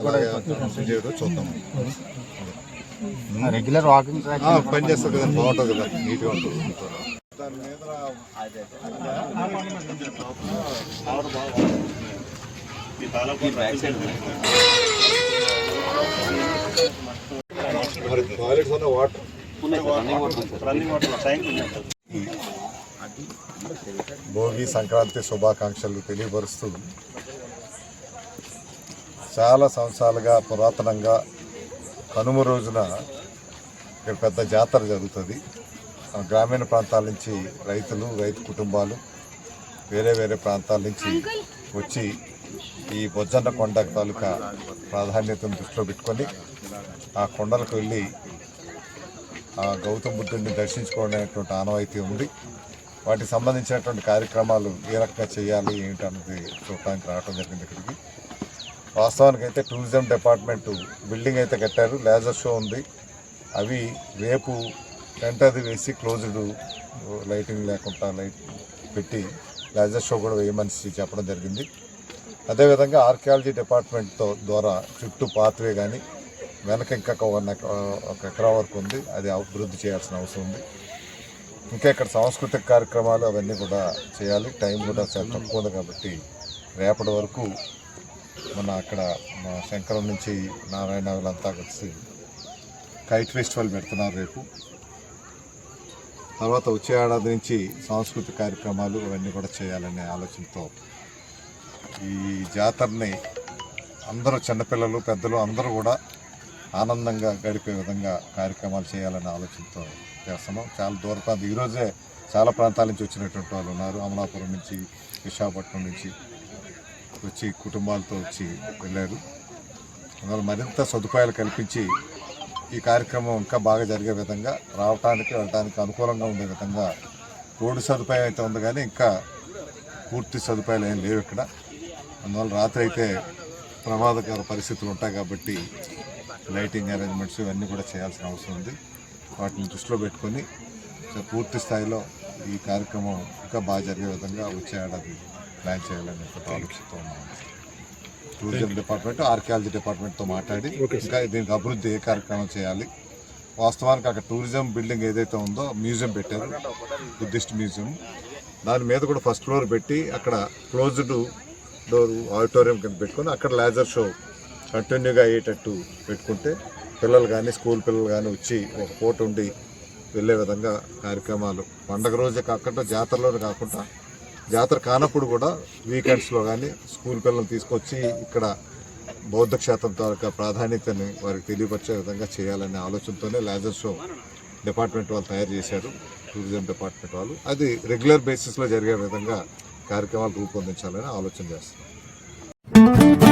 ఎలాగ కన్సల్ట్ చేయడం చూద్దాం రెగ్యులర్ వాకింగ్ ట్రాక్ ఆ, పని చేస్తారు కదా బాగుంటుంది కదా నీట్గా ఉంటుంది దాని మీద మరి టాయిలెట్స్ ఉన్న వాటర్ భోగి సంక్రాంతి శుభాకాంక్షలు తెలియపరుస్తూ చాలా సంవత్సరాలుగా పురాతనంగా కనుమ రోజున ఇక్కడ పెద్ద జాతర జరుగుతుంది. గ్రామీణ ప్రాంతాల నుంచి రైతులు రైతు కుటుంబాలు వేరే వేరే ప్రాంతాల నుంచి వచ్చి ఈ బొజ్జన్న కొండ తాలూకా ప్రాధాన్యతను దృష్టిలో పెట్టుకొని ఆ కొండలకు వెళ్ళి ఆ గౌతమ బుద్ధుడిని దర్శించుకోవడం ఆనవాయితీ ఉంది. వాటికి సంబంధించినటువంటి కార్యక్రమాలు ఏ రకంగా చేయాలి ఏంటన్నది చూడటానికి రావడం జరిగింది ఇక్కడికి. వాస్తవానికి అయితే టూరిజం డిపార్ట్మెంట్ బిల్డింగ్ అయితే కట్టారు లేజర్ షో ఉంది. అవి రేపు టెంట్ అది వేసి క్లోజ్డ్ లైటింగ్ లేకుండా లైట్ పెట్టి లేజర్ షో కూడా వేయమని చెప్పడం జరిగింది. అదేవిధంగా ఆర్కియాలజీ డిపార్ట్మెంట్తో ద్వారా చుట్టూ పాత్వే కానీ వెనక ఇంకా ఒక వన్ ఒక ఎకరా వరకు ఉంది. అది అభివృద్ధి చేయాల్సిన అవసరం ఉంది. ఇంకా ఇక్కడ సాంస్కృతిక కార్యక్రమాలు అవన్నీ కూడా చేయాలి. టైం కూడా చాలా తక్కువ ఉంది కాబట్టి రేపటి వరకు మన అక్కడ శంకరం నుంచి నారాయణ వీళ్ళంతా కలిసి కైట్ ఫెస్టివల్ పెడుతున్నారు రేపు. తర్వాత వచ్చే ఏడాది నుంచి సాంస్కృతిక కార్యక్రమాలు అవన్నీ కూడా చేయాలనే ఆలోచనతో ఈ జాతరని అందరూ చిన్నపిల్లలు పెద్దలు అందరూ కూడా ఆనందంగా గడిపే విధంగా కార్యక్రమాలు చేయాలనే ఆలోచనతో చేస్తున్నాం. చాలా దూర ప్రాంతం ఈరోజే చాలా ప్రాంతాల నుంచి వచ్చినటువంటి వాళ్ళు ఉన్నారు. అమలాపురం నుంచి విశాఖపట్నం నుంచి. వచ్చి కుటుంబాలతో వచ్చి వెళ్ళారు. అందువల్ల మరింత సదుపాయాలు కల్పించి ఈ కార్యక్రమం ఇంకా బాగా జరిగే విధంగా రావటానికి వెళ్ళడానికి అనుకూలంగా ఉండే విధంగా రోడ్డు సదుపాయం అయితే ఉంది కానీ ఇంకా పూర్తి సదుపాయాలు ఏం లేవు ఇక్కడ. అందువల్ల రాత్రి అయితే ప్రమాదకర పరిస్థితులు ఉంటాయి కాబట్టి లైటింగ్ అరేంజ్మెంట్స్ ఇవన్నీ కూడా చేయాల్సిన అవసరం ఉంది. వాటిని దృష్టిలో పెట్టుకొని పూర్తి స్థాయిలో ఈ కార్యక్రమం ఇంకా బాగా జరిగే విధంగా వచ్చే ఏడాది ప్లాన్ చేయాలని ఒక ఆలోచిస్తూ ఉన్నాం టూరిజం డిపార్ట్మెంట్ ఆర్కియాలజీ డిపార్ట్మెంట్తో మాట్లాడి ఇంకా దీనికి అభివృద్ధి ఏ కార్యక్రమం చేయాలి? వాస్తవానికి అక్కడ టూరిజం బిల్డింగ్ ఏదైతే ఉందో మ్యూజియం పెట్టారు బుద్ధిస్ట్ మ్యూజియం దాని మీద కూడా ఫస్ట్ ఫ్లోర్ పెట్టి అక్కడ క్లోజ్డ్ డోర్ ఆడిటోరియం కింద పెట్టుకొని అక్కడ లేజర్ షో కంటిన్యూగా అయ్యేటట్టు పెట్టుకుంటే పిల్లలు కానీ స్కూల్ పిల్లలు కానీ వచ్చి ఒక పూట ఉండి వెళ్ళే విధంగా కార్యక్రమాలు. పండగ రోజే కాకుండా జాతరలోనే కాకుండా జాతర కానప్పుడు కూడా వీకెండ్స్లో కానీ స్కూల్ పిల్లలు తీసుకొచ్చి ఇక్కడ బౌద్ధ క్షేత్రం తాలూకా ప్రాధాన్యతని వారికి తెలియపరిచే విధంగా చేయాలనే ఆలోచనతోనే లేజర్ షో డిపార్ట్మెంట్ వాళ్ళు తయారు చేశారు. టూరిజం డిపార్ట్మెంట్ వాళ్ళు. అది రెగ్యులర్ బేసిస్లో జరిగే విధంగా కార్యక్రమాలు రూపొందించాలని ఆలోచన చేస్తారు